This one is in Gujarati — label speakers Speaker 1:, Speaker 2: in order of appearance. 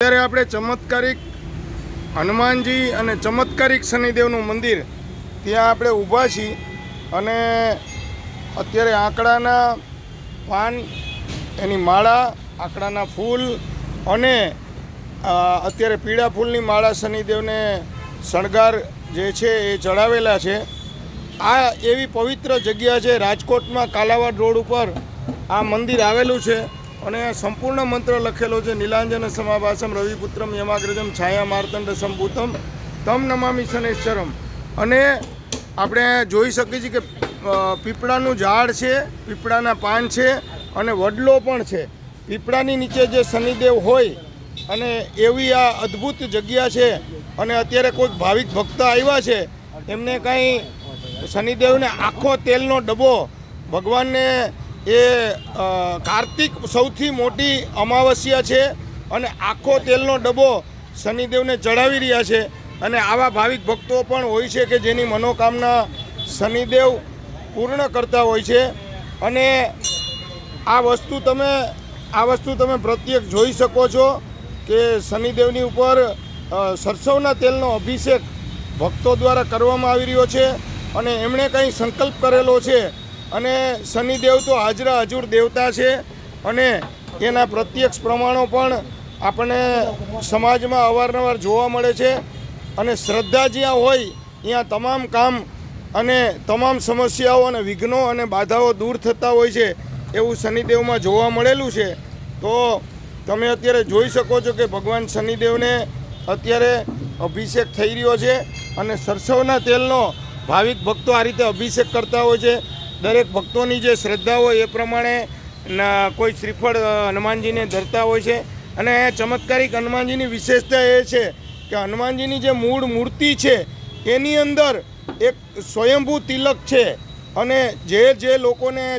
Speaker 1: અત્યારે આપણે ચમત્કારિક હનુમાનજી અને ચમત્કારિક શનિદેવનું મંદિર ત્યાં આપણે ઊભા છીએ અને અત્યારે આંકડાના પાન, એની માળા, આંકડાના ફૂલ અને અત્યારે પીળા ફૂલની માળા શનિદેવને શણગાર જે છે એ ચડાવેલા છે. આ એવી પવિત્ર જગ્યા છે, રાજકોટમાં કાલાવાડ રોડ ઉપર આ મંદિર આવેલું છે. અને સંપૂર્ણ મંત્ર લખેલો છે, નીલાંજન સમાભાસમ રવિપુત્રમ, યમાગ્રજમ, છાયા માર્તંડ સંભૂતમ, તમ નમામિ શનેશ્વરમ. અને આપણે જોઈ શકીએ છીએ કે પીપળાનું ઝાડ છે, પીપળાના પાન છે, અને વડલો પણ છે. પીપળાની નીચે જે શનિદેવ હોય, અને એવી આ અદ્ભુત જગ્યા છે, અને અત્યારે કોઈક ભાવિક ભક્ત આવ્યા છે, એમને કાંઈ શનિદેવને આખો તેલનો ડબ્બો ભગવાનને એ કાર્તિક સૌથી મોટી અમાવસ્યા છે અને આખો તેલનો ડબ્બો શનિદેવને ચડાવી રહ્યા છે અને આવા ભાવિક ભક્તો પણ હોય છે કે જેની મનોકામના શનિદેવ પૂર્ણ કરતા હોય છે. અને આ વસ્તુ તમે, આ વસ્તુ તમે પ્રત્યેક જોઈ શકો છો કે શનિદેવની ઉપર સરસવના તેલનો અભિષેક ભક્તો દ્વારા કરવામાં આવી રહ્યો છે અને એમણે કંઈ સંકલ્પ કરેલો છે અને શનિદેવ તો હાજરા હજુર દેવતા છે અને એના પ્રત્યક્ષ પ્રમાણો પણ આપણને સમાજમાં અવારનવાર જોવા મળે છે અને શ્રદ્ધા જ્યાં હોય, ત્યાં તમામ કામ અને તમામ સમસ્યાઓ અને વિઘ્નો અને બાધાઓ દૂર થતા હોય છે એવું શનિદેવમાં જોવા મળેલું છે. તો તમે અત્યારે જોઈ શકો છો કે ભગવાન શનિદેવને અત્યારે અભિષેક થઈ રહ્યો છે અને સરસવના તેલનો ભાવિક ભક્તો આ રીતે અભિષેક કરતા હોય છે. દરેક ભક્તોની જે શ્રદ્ધા હોય એ પ્રમાણે કોઈ શ્રીફળ હનુમાનજીને ધરતા હોય છે. અને ચમત્કારિક હનુમાનજીની વિશેષતા એ છે કે હનુમાનજીની જે મૂળ મૂર્તિ છે, એની અંદર એક સ્વયંભૂ તિલક છે. અને જે જે લોકોને